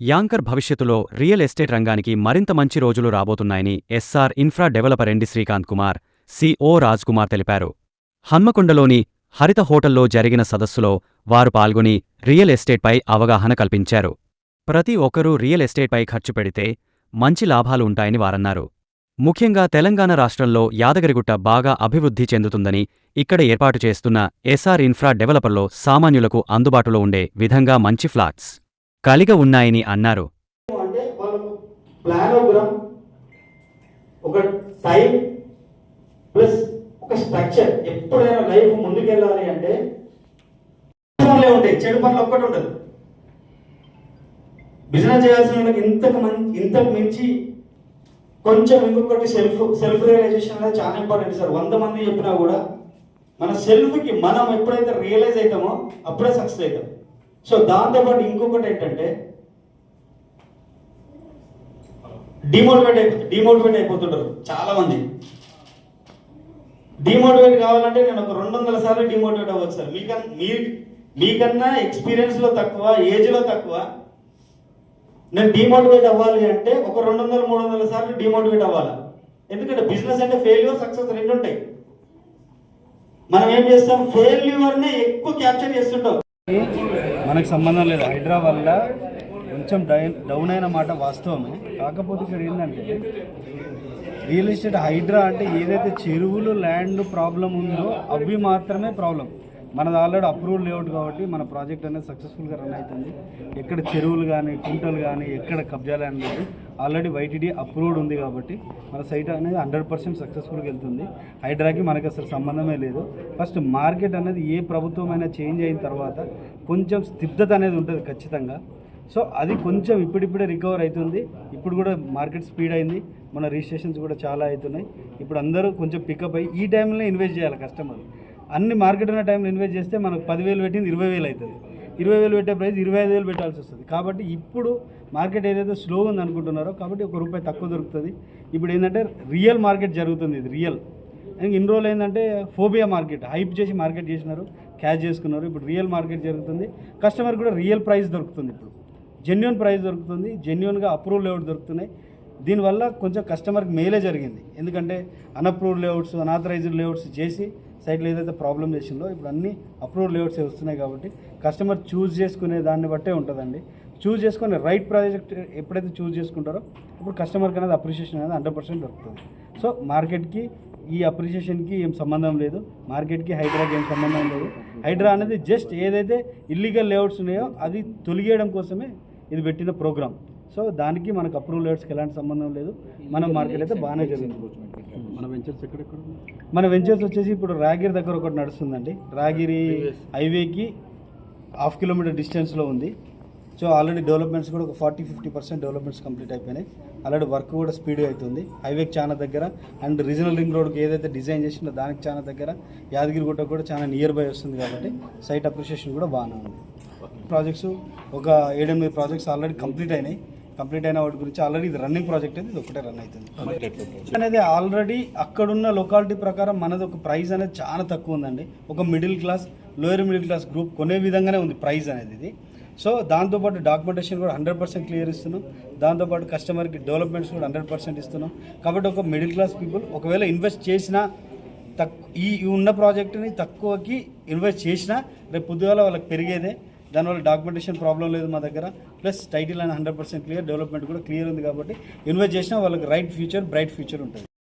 Anchor భవిష్యత్తులో real estate రంగానికి మరింత మంచి రోజులు రాబోతున్నాయని SR infra developer MD Srikanth Kumar CEO Raj Kumar తెలిపారు. హన్మకొండలోని హరిత హోటల్లో జరిగిన సదస్సులో వారు పాల్గొని రియల్ ఎస్టేట్పై అవగాహన కల్పించారు. ప్రతి ఒక్కరూ రియల్ ఎస్టేట్పై ఖర్చు పెడితే మంచి లాభాలు ఉంటాయని వారన్నారు. ముఖ్యంగా తెలంగాణ రాష్ట్రంలో యాదగిరిగుట్ట బాగా అభివృద్ధి చెందుతుందని ఇక్కడ ఏర్పాటు చేస్తున్న ఎస్ఆర్ ఇన్ఫ్రా డెవలపర్లో సామాన్యులకు అందుబాటులో ఉండే విధంగా మంచి ఫ్లాట్స్. కలిగ ఉన్నాయని అన్నారు. ఒక టైం ప్లస్ ఒక స్ట్రక్చర్ ఎప్పుడైనా లైఫ్ ముందుకెళ్ళాలి అంటే ఉంటాయి చెడు పనులు ఒక్కటి ఉండదు. బిజినెస్ చేయాల్సిన వాళ్ళకి ఇంతకు మంచి ఇంతకు మించి కొంచెం ఇంకొకటి సెల్ఫ్ సెల్ఫ్ రియలైజేషన్ అనేది చాలా ఇంపార్టెంట్ సార్. వంద మంది చెప్పినా కూడా మన సెల్ఫ్కి మనం ఎప్పుడైతే రియలైజ్ అవుతామో అప్పుడే సక్సెస్ అవుతాం. సో దాంతోపాటు ఇంకొకటి ఏంటంటే డిమోటివేట్ అయిపో డిమోటివేట్ అయిపోతుంటారు చాలా మంది. డిమోటివేట్ కావాలంటే నేను ఒక రెండు వందల సార్లు డిమోటివేట్ అవ్వచ్చు సార్. మీకన్నా మీ మీకన్నా ఎక్స్పీరియన్స్లో తక్కువ ఏజ్లో తక్కువ నేను డిమోటివేట్ అవ్వాలి అంటే ఒక రెండు వందల మూడు వందల సార్లు డిమోటివేట్ అవ్వాలి? ఎందుకంటే బిజినెస్ అంటే ఫెయిల్యూర్ సక్సెస్ రెండు ఉంటాయి. మనం ఏం చేస్తాం? ఫెయిల్యూర్నే ఎక్కువ క్యాప్చర్ చేస్తుంటాం. మనకు సంబంధం లేదు. హైడ్రా వల్ల కొంచెం డై- డౌన్ అయిన మాట వాస్తవమే. కాకపోతే ఇక్కడ ఏంటంటే రియల్ ఎస్టేట్ హైడ్రా అంటే ఏదైతే చెరువులు ల్యాండ్ ప్రాబ్లం ఉందో అవి మాత్రమే ప్రాబ్లం. మనది ఆల్రెడీ అప్రూవల్ లేఅవుట్ కాబట్టి మన ప్రాజెక్ట్ అనేది సక్సెస్ఫుల్గా రన్ అవుతుంది. ఎక్కడ చెరువులు కానీ కుంటలు కానీ ఎక్కడ కబ్జా ల్యాండ్ లేదు. ఆల్రెడీ వైటీడీ అప్రూవ్డ్ ఉంది కాబట్టి మన సైట్ అనేది హండ్రెడ్ పర్సెంట్ సక్సెస్ఫుల్గా వెళ్తుంది. హైడ్రాకి మనకు అసలు సంబంధమే లేదు. ఫస్ట్ మార్కెట్ అనేది ఏ ప్రభుత్వమైనా చేంజ్ అయిన తర్వాత కొంచెం స్థిబ్దత అనేది ఉంటుంది ఖచ్చితంగా. సో అది కొంచెం ఇప్పుడిప్పుడే రికవర్ అవుతుంది. ఇప్పుడు కూడా మార్కెట్ స్పీడ్ అయింది. మన రిజిస్ట్రేషన్స్ కూడా చాలా అవుతున్నాయి. ఇప్పుడు అందరూ కొంచెం పికప్ అయ్యి ఈ టైంలో ఇన్వెస్ట్ చేయాలి కస్టమర్ అన్ని మార్కెట్ ఉన్న టైంలో ఇన్వెస్ట్ చేస్తే మనకు పదివేలు పెట్టింది ఇరవై వేలు అవుతుంది ఇరవై వేలు పెట్టే ప్రైస్ ఇరవై ఐదు వేలు పెట్టాల్సి వస్తుంది. కాబట్టి ఇప్పుడు మార్కెట్ ఏదైతే స్లో ఉంది అనుకుంటున్నారో కాబట్టి ఒక రూపాయి తక్కువ దొరుకుతుంది. ఇప్పుడు ఏంటంటే రియల్ మార్కెట్ జరుగుతుంది ఇది రియల్ అండ్ ఇన్ని రోజులు ఏంటంటే ఫోబియా మార్కెట్ హైప్ చేసి మార్కెట్ చేసినారు క్యాచ్ చేసుకున్నారు. ఇప్పుడు రియల్ మార్కెట్ జరుగుతుంది. కస్టమర్ కూడా రియల్ ప్రైస్ దొరుకుతుంది ఇప్పుడు. జెన్యున్ ప్రైస్ దొరుకుతుంది. జెన్యున్గా అప్రూవ్ లేఅవుట్ దొరుకుతున్నాయి. దీనివల్ల కొంచెం కస్టమర్కి మేలే జరిగింది. ఎందుకంటే అన్అప్రూవ్డ్ లేఅవుట్స్ అనాథరైజ్డ్ లేఅవుట్స్ చేసి సైట్లో ఏదైతే ప్రాబ్లం చేసిందో ఇప్పుడు అన్ని అప్రూవ్ లేఅవుట్స్ వస్తున్నాయి కాబట్టి కస్టమర్ చూస్ చేసుకునే దాన్ని బట్టే ఉంటుందండి. చూజ్ చేసుకునే రైట్ ప్రాజెక్ట్ ఎప్పుడైతే చూజ్ చేసుకుంటారో అప్పుడు కస్టమర్కి అనేది అప్రిషియేషన్ అనేది హండ్రెడ్ పర్సెంట్ దొరుకుతుంది. సో మార్కెట్కి ఈ అప్రిషియేషన్కి ఏం సంబంధం లేదు. మార్కెట్కి హైడ్రాకి ఏం సంబంధం లేదు. హైడ్రా అనేది జస్ట్ ఏదైతే ఇల్లీగల్ లేఅవుట్స్ ఉన్నాయో అది తొలగేయడం కోసమే ఇది పెట్టిన ప్రోగ్రామ్. సో దానికి మనకు అప్రూవ్ లేఅవుట్స్కి ఎలాంటి సంబంధం లేదు. మన మార్కెట్ అయితే బాగానే జరిగింది. మన వెంచర్స్ ఎక్కడెక్కడ మన వెంచర్స్ వచ్చేసి ఇప్పుడు రాగిరి దగ్గర ఒకటి నడుస్తుందండి. రాగిరి హైవేకి హాఫ్ కిలోమీటర్ డిస్టెన్స్లో ఉంది. సో ఆల్రెడీ డెవలప్మెంట్స్ కూడా ఒక forty fifty percent developments complete అయిపోయినాయి. ఆల్రెడీ వర్క్ కూడా స్పీడ్ అవుతుంది. హైవేకి చాలా దగ్గర అండ్ రీజనల్ రింగ్ రోడ్కి ఏదైతే డిజైన్ చేసిందో దానికి చాలా దగ్గర యాదగిరిగుట్ట కూడా చాలా నియర్ బై వస్తుంది కాబట్టి సైట్ అప్రిషియేషన్ కూడా బాగానే ఉంది. ప్రాజెక్ట్స్ ఒక ఏడెనిమిది ప్రాజెక్ట్స్ ఆల్రెడీ కంప్లీట్ అయినాయి. కంప్లీట్ అయిన వాటి గురించి ఆల్రెడీ ఇది రన్నింగ్ ప్రాజెక్ట్ అయితే ఇది ఒకటే రన్ అవుతుంది. అనేది ఆల్రెడీ అక్కడున్న లొకాలిటీ ప్రకారం మనది ఒక ప్రైస్ అనేది చాలా తక్కువ ఉందండి. ఒక middle class lower middle class group కొనే విధంగానే ఉంది ప్రైస్ అనేది ఇది. సో దాంతోపాటు డాక్యుమెంటేషన్ కూడా హండ్రెడ్ పర్సెంట్ క్లియర్ ఇస్తున్నాం. దాంతోపాటు కస్టమర్కి డెవలప్మెంట్స్ కూడా హండ్రెడ్ పర్సెంట్ ఇస్తున్నాం. కాబట్టి ఒక మిడిల్ క్లాస్ పీపుల్ ఒకవేళ ఇన్వెస్ట్ చేసినా తక్కు ఈ ఈ ఉన్న ప్రాజెక్టుని తక్కువకి ఇన్వెస్ట్ చేసినా రేపు పొద్దుగాల వాళ్ళకి పెరిగేదే. దానివల్ల డాక్యుమెంటేషన్ ప్రాబ్లం లేదు మా దగ్గర. Plus title and hundred percent clear development కూడా క్లియర్ ఉంది కాబట్టి ఇన్వెస్ట్ చేసినా వాళ్ళకి రైట్ ఫ్యూచర్ బ్రైట్ ఫ్యూచర్ ఉంటుంది.